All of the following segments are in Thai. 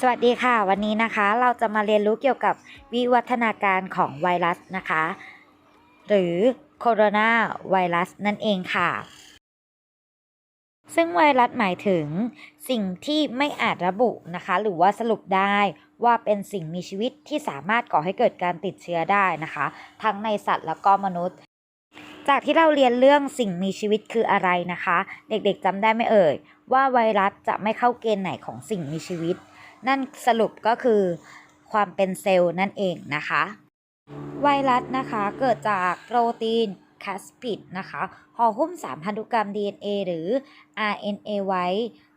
สวัสดีค่ะ วันนี้นะคะเราจะมาเรียนรู้เกี่ยวกับวิวัฒนาการของไวรัสนะคะ หรือโคโรนาไวรัสนั่นเองค่ะ ซึ่งไวรัสหมายถึง สิ่งที่ไม่อาจระบุนะคะ หรือว่าสรุปได้ว่าเป็นสิ่งมีชีวิตที่สามารถก่อให้เกิดการติดเชื้อได้นะคะ ทั้งในสัตว์แล้วก็มนุษย์ จากที่เราเรียนเรื่องสิ่งมีชีวิตคืออะไรนะคะ เด็กๆจำได้ไหมเอ่ย ว่าไวรัสจะไม่เข้าเกณฑ์ไหนของสิ่งมีชีวิต นั่นสรุปก็คือความเป็นเซลล์นั่นเองนะคะ ไวรัสนะคะเกิดจากโปรตีนแคสปิดนะคะห่อหุ้มสามพันธุกรรม DNA หรือ RNA ไว้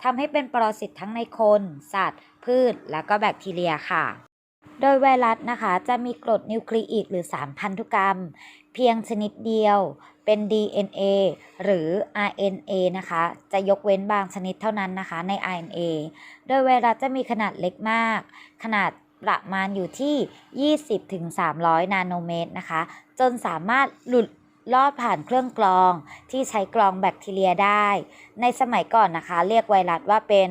ทำให้เป็นปรสิตทั้งในคน สัตว์ พืช แล้วก็แบคทีเรียค่ะ โดยไวรัสนะคะ จะมีกรดนิวคลีอิกหรือสามพันธุกรรม เพียงชนิดเดียวเป็น DNA หรือ RNA นะคะ จะยกเว้นบางชนิดเท่านั้นนะคะใน RNA โดยไวรัสจะมีขนาดเล็กมาก ขนาดประมาณอยู่ที่ 20-300 นาโนเมตรนะคะ จนสามารถหลุดลอดผ่านเครื่องกรองที่ใช้กรองแบคทีเรียได้ ในสมัยก่อนนะคะ เรียกไวรัสว่าเป็น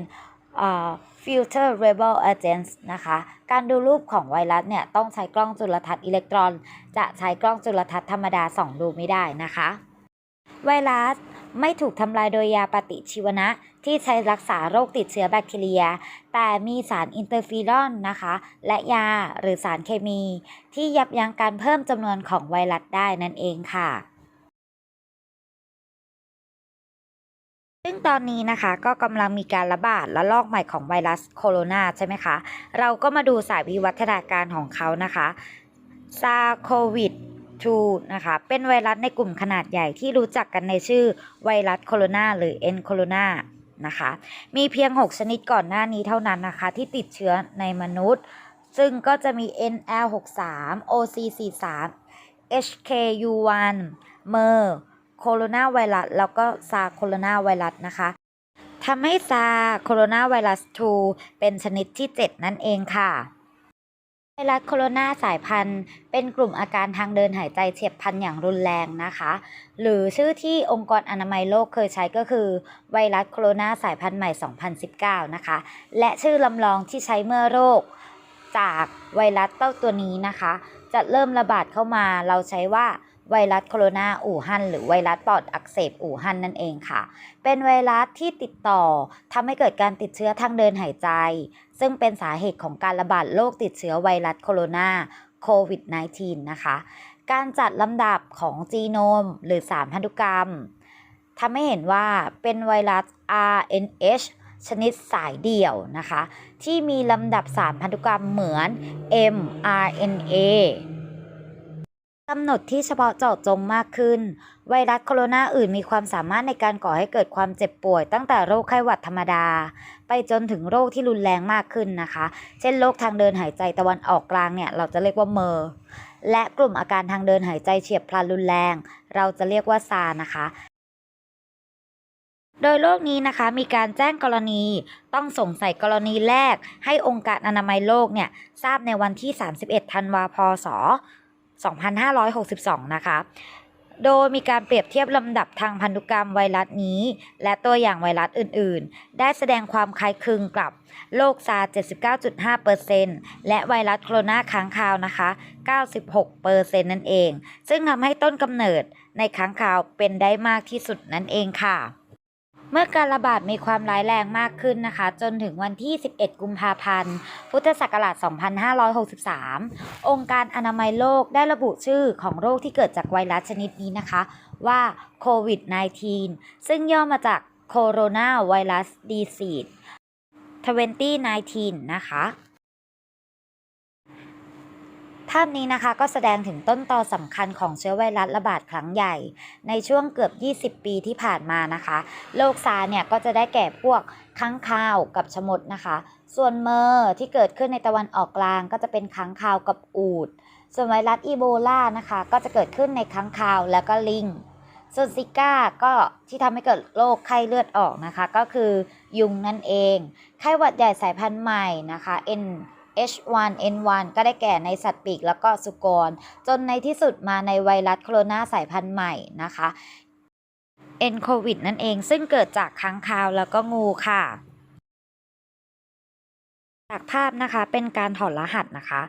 filter rebel agents นะคะ การดูรูปของไวรัสเนี่ย ต้องใช้กล้องจุลทรรศน์อิเล็กตรอน จะใช้กล้องจุลทรรศน์ธรรมดาส่องดูไม่ได้นะคะ ไวรัสไม่ถูกทำลายโดยยาปฏิชีวนะ ที่ใช้รักษาโรคติดเชื้อแบคทีเรีย แต่มีสารอินเตอร์ฟีรอนนะคะ และยาหรือสารเคมี ที่ยับยั้งการเพิ่มจำนวนของไวรัสได้นั่นเองค่ะ ซึ่งตอนนี้นะคะก็กำลังมีการระบาดและลอกใหม่ของไวรัสโคโรนาใช่ไหมคะ เราก็มาดูสายวิวัฒนาการของเขานะคะซาโควิด2นะคะเป็นไวรัสในกลุ่มขนาดใหญ่ที่รู้จักกันในชื่อไวรัสโคโรนาหรือ N โคโรนานะคะมีเพียง 6 ชนิดก่อนหน้านี้เท่านั้นนะคะ ที่ติดเชื้อในมนุษย์ ซึ่งก็จะมี NL63 OC43 HKU1 เมอร์ โคโรนาไวรัสแล้วก็ซาโคโรนาไวรัสนะคะทำให้ซาโคโรนาไวรัส 2 เป็นชนิดที่ 7 นั่นเองค่ะ ไวรัสโคโรนาสายพันธุ์ เป็นกลุ่มอาการทางเดินหายใจเฉียบพลันอย่างรุนแรงนะคะ หรือชื่อที่องค์กรอนามัยโลกเคยใช้ก็คือ ไวรัสโคโรนาสายพันธุ์ใหม่ 2019 นะคะ และชื่อลำลองที่ใช้เมื่อโรคจากไวรัสเต้าตัวนี้นะคะ จะเริ่มระบาดเข้ามาเราใช้ว่า ไวรัสโคโรนาอู่ฮั่นหรือไวรัสปอดอักเสบอู่ฮั่นนั่นเองค่ะ เป็นไวรัสที่ติดต่อทำให้เกิดการติดเชื้อทางเดินหายใจ ซึ่งเป็นสาเหตุของการระบาดโรคติดเชื้อไวรัสโคโรนาโควิด -19 นะคะ การจัดลำดับของจีโนมหรือสารพันธุกรรมทำให้เห็นว่าเป็นไวรัส RNH ชนิดสายเดี่ยวนะคะ ที่มีลำดับสารพันธุกรรมเหมือน mRNA กำหนดที่เฉพาะเจาะจงมากขึ้น ไวรัสโคโรนาอื่นมีความสามารถในการก่อให้เกิดความเจ็บป่วย ตั้งแต่โรคไข้หวัดธรรมดา ไปจนถึงโรคที่รุนแรงมากขึ้นนะคะ เช่นโรคทางเดินหายใจตะวันออกกลางเนี่ย เราจะเรียกว่าเมอร์และกลุ่มอาการทางเดินหายใจเฉียบพลันรุนแรง เราจะเรียกว่าซานะคะโดยโรคนี้นะคะมีการแจ้งกรณีต้องสงสัยกรณีแรก ให้องค์การอนามัยโลกเนี่ยทราบในวันที่ 31 ธันวาพศ 2562 นะคะ โดยมีการเปรียบเทียบลำดับทางพันธุกรรมไวรัสนี้ และตัวอย่างไวรัสอื่น ๆ ได้แสดงความคล้ายคลึงกับโรคซา79.5%และไวรัสโคโรนาค้างคาวนะคะ 96%นั่นเอง ซึ่งทำให้ต้นกำเนิดในค้างคาวเป็นได้มากที่สุดนั่นเองค่ะ เมื่อการระบาดมีความร้ายแรงมากขึ้นนะคะ จนถึงวันที่ 11 กุมภาพันธ์ พุทธศักราช 2563 องค์การอนามัยโลกได้ระบุชื่อของโรคที่เกิดจากไวรัสชนิดนี้นะคะ ว่าโควิด -19 ซึ่งย่อมาจากโคโรนาไวรัสดีซีด2019 นะคะาพนี้นะคะก็แสดงถึงต้นตอสำคัญของเชื้อไวรัสระบาดครั้งใหญ่ ในช่วงเกือบ 20 ปีที่ผ่านมานะคะ โรคซาร์เนี่ยก็จะได้แก่พวกค้างคาวกับชมดนะคะ ส่วนเมอร์ที่เกิดขึ้นในตะวันออกกลางก็จะเป็นค้างคาวกับอูด ส่วนไวรัสอีโบลานะคะ ก็จะเกิดขึ้นในค้างคาวแล้วก็ลิงส่วนซิก้าก็ที่ทำให้เกิดโรคไข้เลือดออกนะคะ ก็คือยุงนั่นเอง ไข้หวัดใหญ่สายพันธุ์ใหม่นะคะ N H1N1 ก็ได้แก่ในสัตว์ปีกแล้วก็สุกร จนในที่สุดมาในไวรัสโคโรนาสายพันธุ์ใหม่นะคะ N โควิดนั่นเองซึ่งเกิดจากค้างคาวแล้วก็งูค่ะ จากภาพนะคะเป็นการถอดรหัสนะคะ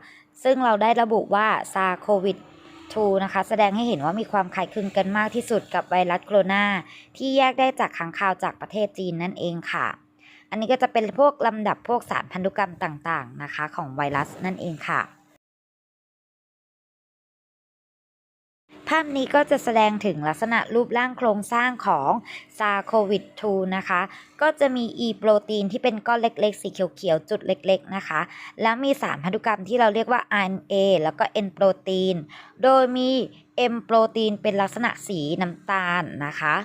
ซึ่งเราได้ระบุว่าซาโควิด2นะคะ แสดงให้เห็นว่ามีความคล้ายคลึงกันมากที่สุดกับไวรัสโคโรนาที่แยกได้จากค้างคาวจากประเทศจีนนั่นเองค่ะ อันนี้ก็จะเป็นพวกลำดับพวกสารพันธุกรรมต่างๆนะคะ ของไวรัสนั่นเองค่ะ ภาพนี้ก็จะแสดงถึงลักษณะรูปร่างโครงสร้างของซาโควิด 2 นะคะ ก็จะมี E โปรตีนที่เป็นก้อนเล็กๆ สีเขียวๆ จุดเล็กๆ นะคะ แล้วมีสารพันธุกรรมที่เราเรียกว่า RNA แล้วก็ N โปรตีน โดยมี M โปรตีนเป็นลักษณะสีน้ำตาลนะคะ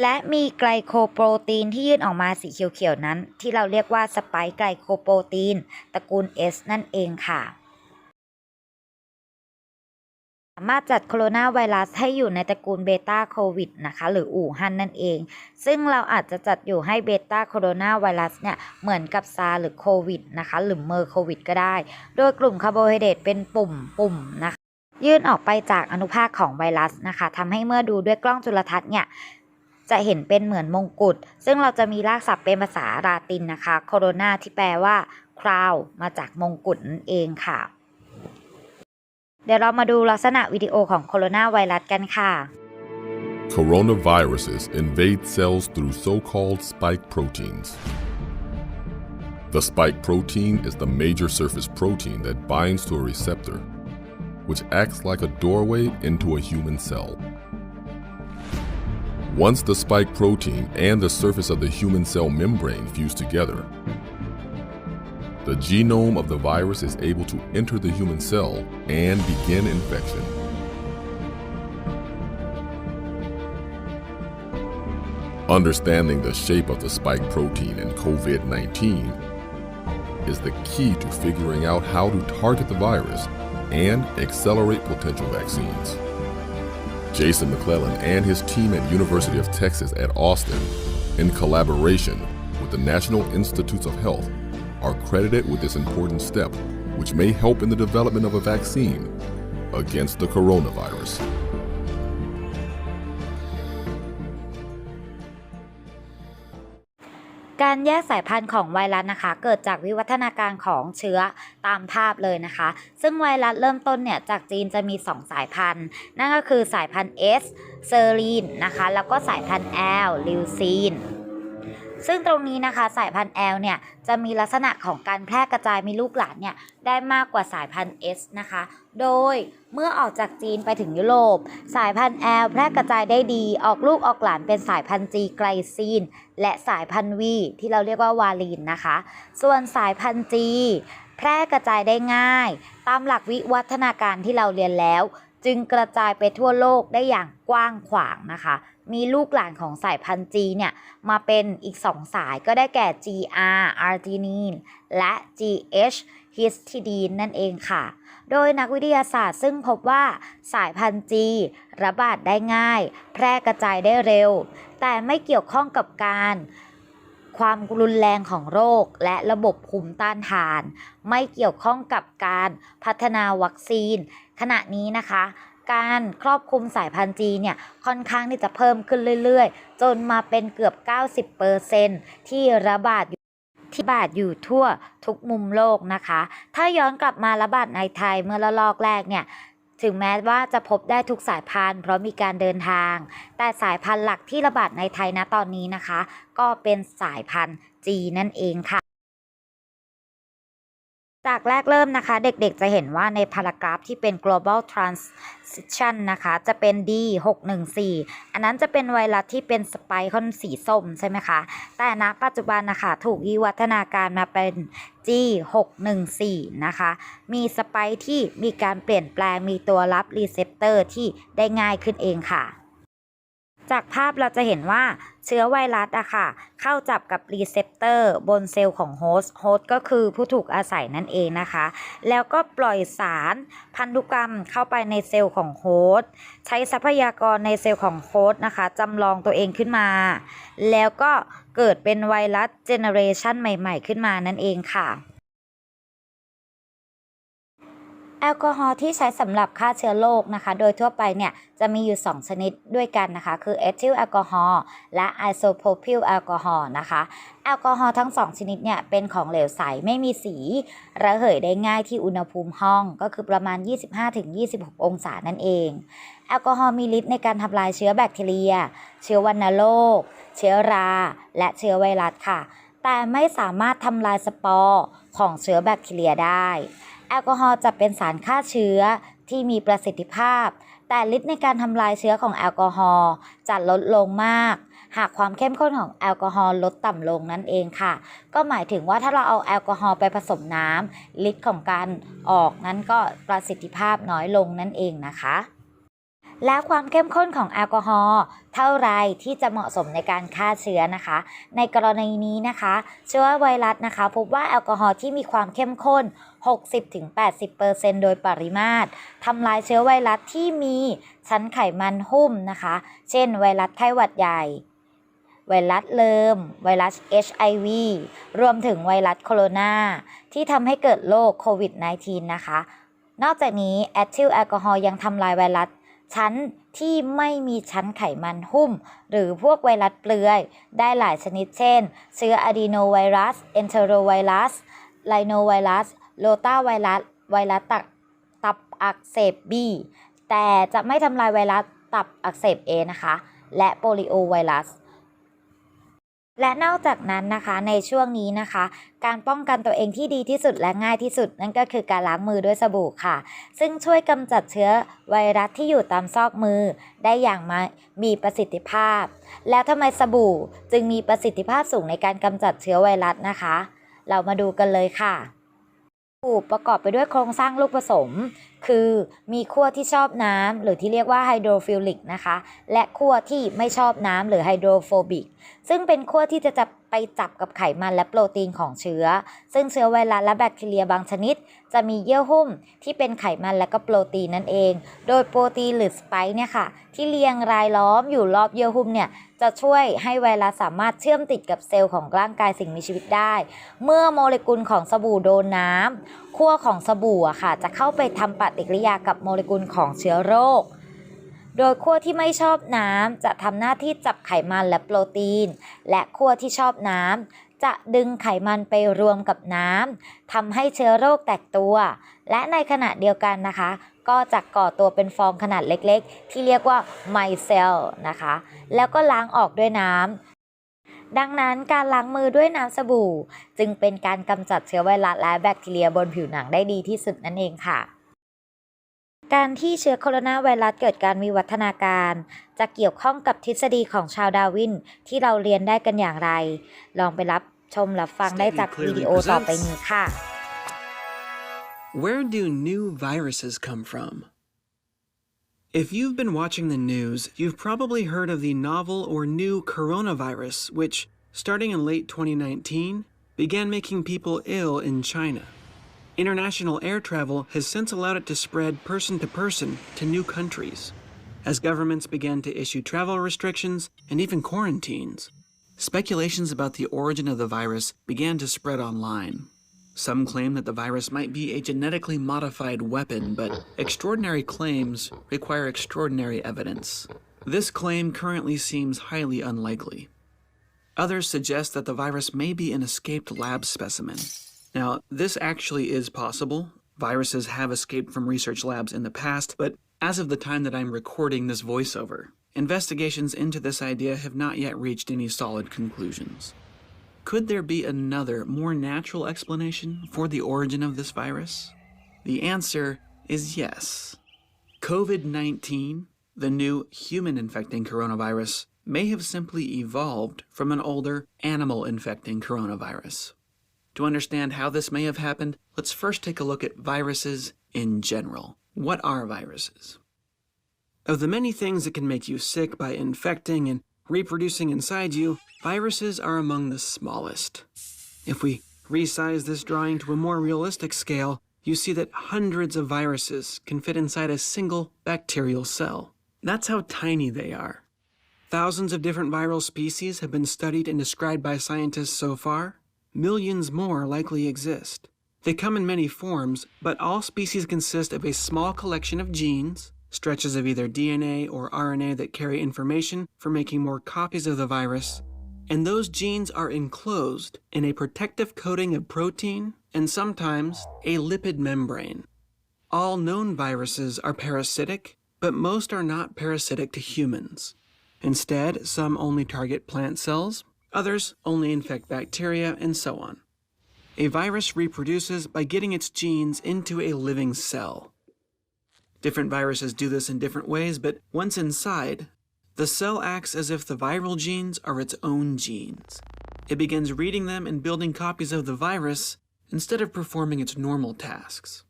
และมีไกลโคโปรตีนที่ยื่นออกมาสีเขียวๆนั้น ที่เราเรียกว่าสไปค์ไกลโคโปรตีน ตระกูล S นั่นเองค่ะ สามารถจัดโคโรนาไวรัสให้อยู่ในตระกูลเบต้าโควิดนะคะหรืออู่ฮั่นนั่นเอง ซึ่งเราอาจจะจัดอยู่ให้เบต้าโคโรนาไวรัสเนี่ยเหมือนกับซาหรือโควิดนะคะหรือเมอร์โควิดก็ได้ โดยกลุ่มคาร์โบไฮเดรตเป็นปุ่มปุ่มนะคะยื่นออกไปจากอนุภาคของไวรัสนะคะทำให้เมื่อดูด้วยกล้องจุลทรรศน์เนี่ย จะเห็นเป็นเหมือนมงกุฎซึ่งเราจะมีรากศัพท์เป็นภาษาลาตินนะคะโคโรนาที่แปลว่าคราวมาจากมงกุฎนั่นเองค่ะ เดี๋ยวเรามาดูลักษณะวิดีโอของโคโรนาไวรัสกันค่ะ Coronaviruses invade cells through so called spike proteins. The spike protein is the major surface protein that binds to a receptor, which acts like a doorway into a human cell. Once the spike protein and the surface of the human cell membrane fuse together, the genome of the virus is able to enter the human cell and begin infection. Understanding the shape of the spike protein in COVID 19 is the key to figuring out how to target the virus and accelerate potential vaccines. Jason McClellan and his team at University of Texas at Austin, in collaboration with the National Institutes of Health, are credited with this important step, which may help in the development of a vaccine against the coronavirus. การแยกสายพันธุ์ของไวรัสนะคะ เกิดจากวิวัฒนาการของเชื้อตามภาพเลยนะคะ ซึ่งไวรัสเริ่มต้นเนี่ยจากจีนจะมี 2 สายพันธุ์ นั่นก็คือสายพันธุ์ S เซอรีนนะคะ แล้วก็สายพันธุ์ L ลิวซีน ซึ่งตรงนี้นะคะสายพันธุ์ L เนี่ยจะมีลักษณะของการแพร่กระจายมีลูกหลานเนี่ยได้มากกว่าสายพันธุ์ S นะคะ โดยเมื่อออกจากจีนไปถึงยุโรป สายพันธุ์ L แพร่กระจายได้ดี ออกลูกออกหลานเป็นสายพันธุ์ G ไกลซีน และสายพันธุ์ V ที่เราเรียกว่าวาลีนนะคะ ส่วนสายพันธุ์ G แพร่กระจายได้ง่าย ตามหลักวิวัฒนาการที่เราเรียนแล้ว จึงกระจายไปทั่วโลกได้อย่างกว้างขวางนะคะ มีลูกหลานของสายพันธุ์ G เนี่ยมาเป็นอีก 2 สายก็ได้แก่ GR arginine และ GH histidine นั่นเองค่ะ โดยนักวิทยาศาสตร์ซึ่งพบว่าสายพันธุ์ G ระบาดได้ง่าย แพร่กระจายได้เร็ว แต่ไม่เกี่ยวข้องกับการความรุนแรงของโรคและระบบภูมิต้านทาน ไม่เกี่ยวข้องกับการพัฒนาวัคซีน ขณะนี้นะคะ การครอบคลุมสายพันธุ์จีนเนี่ยค่อนข้างที่จะเพิ่มขึ้นเรื่อยๆ จนมาเป็นเกือบ 90%ที่ระบาดอยู่ที่บาดอยู่ทั่วทุกมุมโลกนะคะ ถ้าย้อนกลับมาระบาดในไทยเมื่อระลอกแรกเนี่ยถึงแม้ว่าจะพบได้ทุกสายพันธุ์เพราะมีการเดินทาง แต่สายพันธุ์หลักที่ระบาดในไทยนะตอนนี้นะคะ ก็เป็นสายพันธุ์จีนั่นเองค่ะ จากแรกเริ่มนะคะ เด็กๆจะเห็นว่าในพารากราฟที่เป็น global transition นะคะ จะเป็น D 614อันนั้นจะเป็นไวรัสที่เป็นสไปคอนสีส้มใช่ไหมคะ แต่ณปัจจุบันนะคะ ถูกวิวัฒนาการมาเป็น G 614นะคะ มีสไปที่มีการเปลี่ยนแปลงมีตัวรับรีเซพเตอร์ที่ได้ง่ายขึ้นเองค่ะ จากภาพเราจะเห็นว่าเชื้อไวรัสอะค่ะ เข้าจับกับรีเซพเตอร์บนเซลล์ของโฮสต์โฮสต์ก็คือผู้ถูกอาศัยนั่นเองนะคะ แล้วก็ปล่อยสารพันธุกรรมเข้าไปในเซลล์ของโฮสต์ใช้ทรัพยากรในเซลล์ของโฮสต์นะคะจำลองตัวเองขึ้นมา แล้วก็เกิดเป็นไวรัสเจเนเรชันใหม่ๆ ขึ้นมานั่นเองค่ะ แอลกอฮอล์ที่ใช้สำหรับฆ่าเชื้อโรคนะคะ โดยทั่วไปเนี่ยจะมีอยู่ 2 ชนิดด้วยกันนะคะ คือเอทิลแอลกอฮอล์และไอโซโพพิลแอลกอฮอล์นะคะ แอลกอฮอล์ทั้ง 2 ชนิดเนี่ยเป็นของเหลวใสไม่มีสี ระเหยได้ง่ายที่อุณหภูมิห้องก็คือประมาณ 25-26 องศานั่นเอง แอลกอฮอล์มีฤทธิ์ในการทำลายเชื้อแบคทีเรีย เชื้อวัณโรค เชื้อรา และเชื้อไวรัสค่ะ แต่ไม่สามารถทำลายสปอร์ของเชื้อแบคทีเรียได้ แอลกอฮอล์จะเป็นสารฆ่าเชื้อที่มีประสิทธิภาพ แต่ฤทธิ์ในการทำลายเชื้อของแอลกอฮอล์จะลดลงมาก หากความเข้มข้นของแอลกอฮอล์ลดต่ำลงนั่นเองค่ะ ก็หมายถึงว่าถ้าเราเอาแอลกอฮอล์ไปผสมน้ำฤทธิ์ของการออกนั้นก็ประสิทธิภาพน้อยลงนั่นเองนะคะและความเข้มข้นของแอลกอฮอล์เท่าไรที่จะเหมาะสมในการฆ่าเชื้อนะคะ ในกรณีนี้นะคะ เชื้อไวรัสนะคะ พบว่าแอลกอฮอล์ที่มีความเข้มข้น 60-80%โดยปริมาตรทำลายเชื้อไวรัสที่มีชั้นไขมันหุ้มนะคะ เช่น ไวรัสไข้หวัดใหญ่ ไวรัสเลิม ไวรัส HIV รวมถึงไวรัสโคโรนาที่ทำให้เกิดโรคโควิด -19 นะคะ นอกจากนี้แอทิลแอลกอฮอล์ยังทำลายไวรัสชั้นที่ไม่มีชั้นไขมันหุ้ม หรือพวกไวรัสเปลือย ได้หลายชนิดเช่น เชื้ออะดีโนไวรัส เอนเทโรไวรัส ไลโนไวรัส โลตาไวรัสไวรัสตับตับอักเสบ B แต่จะไม่ทำลายไวรัสตับอักเสบ A นะคะ และโปลิโอไวรัส และนอกจากนั้นนะคะในช่วงนี้นะคะ การป้องกันตัวเองที่ดีที่สุดและง่ายที่สุด นั่นก็คือการล้างมือด้วยสบู่ค่ะ ซึ่งช่วยกำจัดเชื้อไวรัสที่อยู่ตามซอกมือ ได้อย่างมามีประสิทธิภาพ แล้วทำไมสบู่จึงมีประสิทธิภาพสูงในการกำจัดเชื้อไวรัสนะคะ เรามาดูกันเลยค่ะ ประกอบไปด้วยโครงสร้างลูกผสม คือมีขั้วที่ชอบน้ำหรือที่เรียกว่าไฮโดรฟิลิกนะคะ และขั้วที่ไม่ชอบน้ำหรือไฮโดรโฟบิก ซึ่งเป็นขั้วที่จะจับ ไปจับกับไขมันและโปรตีนของเชื้อ ซึ่งเชื้อไวรัสและแบคทีเรียบางชนิด จะมีเยื่อหุ้มที่เป็นไขมันและก็โปรตีนนั่นเอง โดยโปรตีนหรือสไปค์เนี่ยค่ะ ที่เรียงรายล้อมอยู่รอบเยื่อหุ้มเนี่ยจะช่วยให้ไวรัสสามารถเชื่อมติดกับเซลล์ของร่างกายสิ่งมีชีวิตได้ เมื่อโมเลกุลของสบู่โดนน้ำขั้วของสบู่อะค่ะ จะเข้าไปทำปฏิกิริยากับโมเลกุลของเชื้อโรค โดยขั้วที่ไม่ชอบน้ำจะทำหน้าที่จับไขมันและโปรตีน และขั้วที่ชอบน้ำจะดึงไขมันไปรวมกับน้ำทำให้เชื้อโรคแตกตัว และในขณะเดียวกันนะคะ ก็จะก่อตัวเป็นฟองขนาดเล็กๆ ที่เรียกว่าไมเซลนะคะ แล้วก็ล้างออกด้วยน้ำดังนั้นการล้างมือด้วยน้ำสบู่ จึงเป็นการกำจัดเชื้อไวรัสและแบคทีเรียบนผิวหนังได้ดีที่สุดนั่นเองค่ะ การที่เชื้อโคโรนาไวรัสเกิดการวิวัฒนาการ จะเกี่ยวข้องกับทฤษฎีของชาวดาร์วิน ที่เราเรียนได้กันอย่างไร ลองไปรับชมรับฟังได้จากวิดีโอต่อไปนี้ค่ะ Where do new viruses come from? If you've been watching the news, you've probably heard of the novel or new coronavirus, which, starting in late 2019, began making people ill in China. International air travel has since allowed it to spread person to person to new countries, as governments began to issue travel restrictions and even quarantines. Speculations about the origin of the virus began to spread online. Some claim that the virus might be a genetically modified weapon, but extraordinary claims require extraordinary evidence. This claim currently seems highly unlikely. Others suggest that the virus may be an escaped lab specimen. Now, this actually is possible. Viruses have escaped from research labs in the past, but as of the time that I'm recording this voiceover, investigations into this idea have not yet reached any solid conclusions. Could there be another, more natural explanation for the origin of this virus? The answer is yes. COVID 19, the new human infecting coronavirus, may have simply evolved from an older animal infecting coronavirus. To understand how this may have happened, let's first take a look at viruses in general. What are viruses? Of the many things that can make you sick by infecting and reproducing inside you, viruses are among the smallest. If we resize this drawing to a more realistic scale, you see that hundreds of viruses can fit inside a single bacterial cell. That's how tiny they are. Thousands of different viral species have been studied and described by scientists so far. Millions more likely exist. They come in many forms, but all species consist of a small collection of genes, stretches of either DNA or RNA that carry information for making more copies of the virus, and those genes are enclosed in a protective coating of protein and sometimes a lipid membrane. All known viruses are parasitic, but most are not parasitic to humans. Instead, some only target plant cells, others only infect bacteria, and so on. A virus reproduces by getting its genes into a living cell. Different viruses do this in different ways, but once inside, the cell acts as if the viral genes are its own genes. It begins reading them and building copies of the virus instead of performing its normal tasks.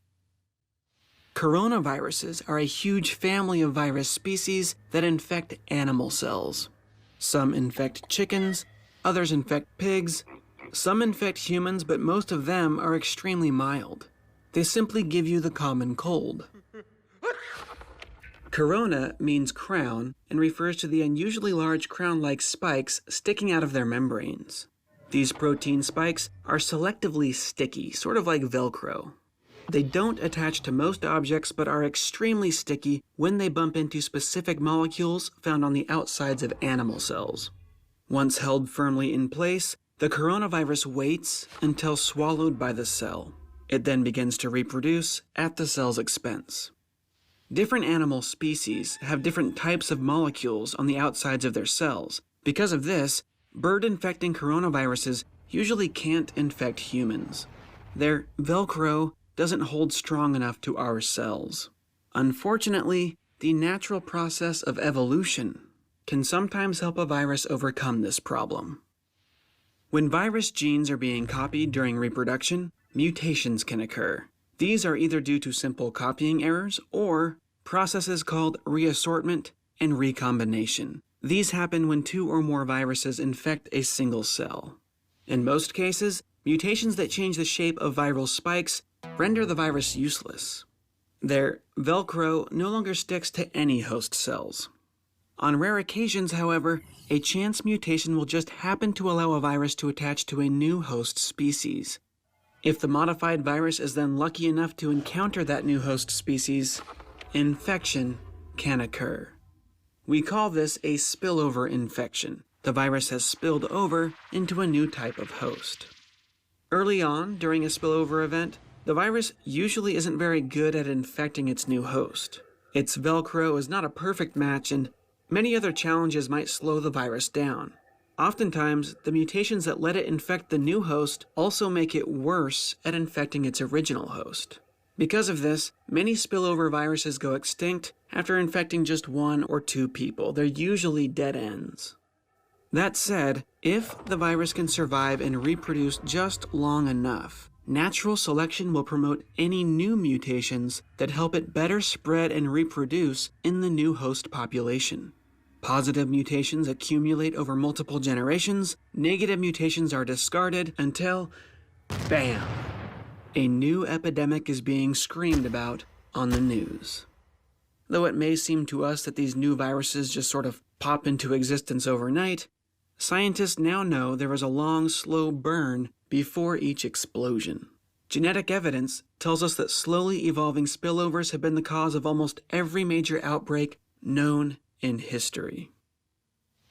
Coronaviruses are a huge family of virus species that infect animal cells. Some infect chickens, others infect pigs, some infect humans, but most of them are extremely mild. They simply give you the common cold. Corona means crown and refers to the unusually large crown like spikes sticking out of their membranes. These protein spikes are selectively sticky, sort of like Velcro. They don't attach to most objects but are extremely sticky when they bump into specific molecules found on the outsides of animal cells. Once held firmly in place, the coronavirus waits until swallowed by the cell. It then begins to reproduce at the cell's expense. Different animal species have different types of molecules on the outsides of their cells. Because of this, bird infecting coronaviruses usually can't infect humans. Their Velcro doesn't hold strong enough to our cells. Unfortunately, the natural process of evolution can sometimes help a virus overcome this problem. When virus genes are being copied during reproduction, mutations can occur. These are either due to simple copying errors or processes called reassortment and recombination. These happen when two or more viruses infect a single cell. In most cases, mutations that change the shape of viral spikes render the virus useless. Their Velcro no longer sticks to any host cells. On rare occasions, however, a chance mutation will just happen to allow a virus to attach to a new host species. If the modified virus is then lucky enough to encounter that new host species, infection can occur. We call this a spillover infection. The virus has spilled over into a new type of host. Early on, during a spillover event, the virus usually isn't very good at infecting its new host. Its Velcro is not a perfect match, and many other challenges might slow the virus down. Oftentimes, the mutations that let it infect the new host also make it worse at infecting its original host. Because of this, many spillover viruses go extinct after infecting just one or two people. They're usually dead ends. That said, if the virus can survive and reproduce just long enough, natural selection will promote any new mutations that help it better spread and reproduce in the new host population. Positive mutations accumulate over multiple generations, negative mutations are discarded until, bam, a new epidemic is being screamed about on the news. Though it may seem to us that these new viruses just sort of pop into existence overnight, scientists now know there is a long, slow burn before each explosion. Genetic evidence tells us that slowly evolving spillovers have been the cause of almost every major outbreak known in history.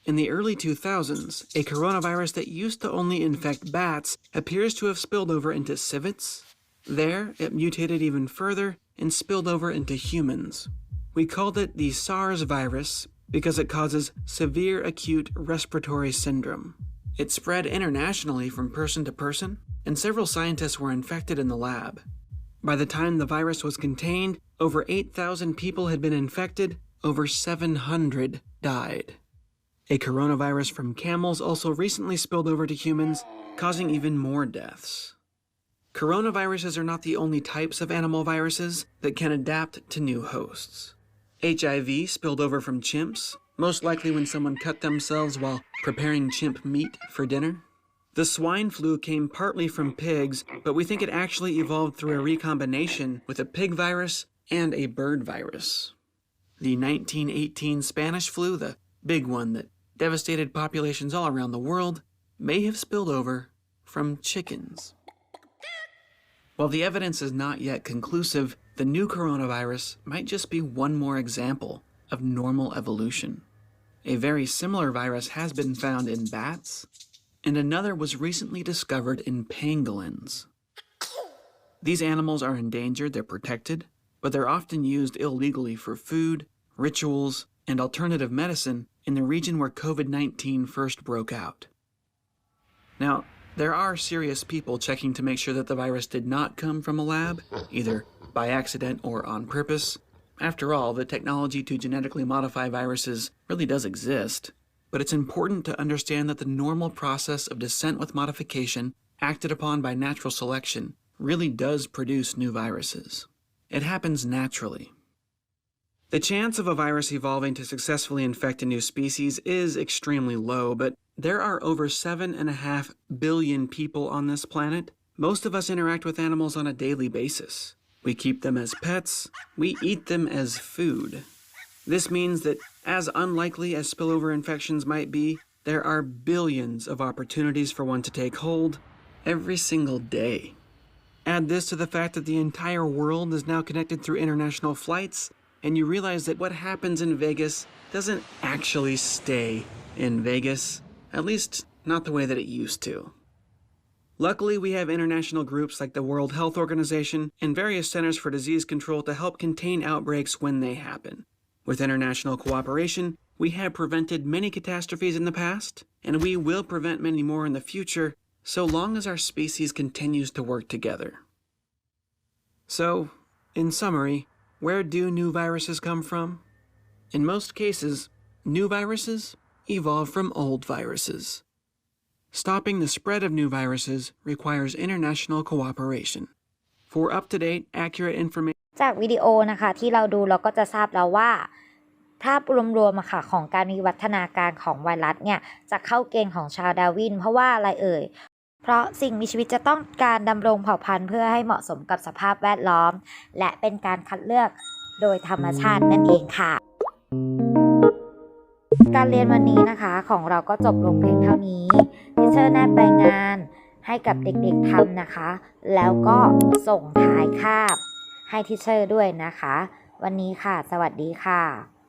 In the early 2000s, a coronavirus that used to only infect bats appears to have spilled over into civets. There, it mutated even further and spilled over into humans. We called it the SARS virus because it causes severe acute respiratory syndrome. It spread internationally from person to person, and several scientists were infected in the lab. By the time the virus was contained, over 8,000 people had been infected, over 700 died. A coronavirus from camels also recently spilled over to humans, causing even more deaths. Coronaviruses are not the only types of animal viruses that can adapt to new hosts. HIV spilled over from chimps, most likely when someone cut themselves while preparing chimp meat for dinner. The swine flu came partly from pigs, but we think it actually evolved through a recombination with a pig virus and a bird virus. The 1918 Spanish flu, the big one that devastated populations all around the world, may have spilled over from chickens. While the evidence is not yet conclusive, the new coronavirus might just be one more example of normal evolution. A very similar virus has been found in bats, and another was recently discovered in pangolins. These animals are endangered, they're protected, but they're often used illegally for food, rituals, and alternative medicine in the region where COVID 19 first broke out. Now, there are serious people checking to make sure that the virus did not come from a lab, either by accident or on purpose. After all, the technology to genetically modify viruses really does exist. But it's important to understand that the normal process of descent with modification, acted upon by natural selection, really does produce new viruses. It happens naturally. The chance of a virus evolving to successfully infect a new species is extremely low, but there are over 7.5 billion people on this planet. Most of us interact with animals on a daily basis. We keep them as pets, we eat them as food. This means that, as unlikely as spillover infections might be, there are billions of opportunities for one to take hold every single day. Add this to the fact that the entire world is now connected through international flights, and you realize that what happens in Vegas doesn't actually stay in Vegas, at least not the way that it used to. Luckily, we have international groups like the World Health Organization and various centers for disease control to help contain outbreaks when they happen. With international cooperation, we have prevented many catastrophes in the past, and we will prevent many more in the future so long as our species continues to work together. So, in summary, where do new viruses come from? In most cases, new viruses evolve from old viruses. Stopping the spread of new viruses requires international cooperation. For up to date, accurate information, จากวิดีโอนะคะที่เราดูเราก็จะทราบแล้วว่า ภาพรวมๆอะค่ะของการวิวัฒนาการของไวรัสเนี่ยจะเข้าเกณฑ์ของชาร์ลดาร์วิน เพราะว่าอะไรเอ่ย เพราะสิ่งมีชีวิตจะต้องการดำรงเผ่าพันธุ์เพื่อให้เหมาะสมกับสภาพแวดล้อม และเป็นการคัดเลือกโดยธรรมชาตินั่นเองค่ะ การเรียนวันนี้นะคะของเราก็จบลงเพียงเท่านี้ทิเชอร์แนบใบงานให้กับเด็กๆทำนะคะ แล้วก็ส่งท้ายคาบให้ทิเชอร์ด้วยนะคะ วันนี้ค่ะ สวัสดีค่ะ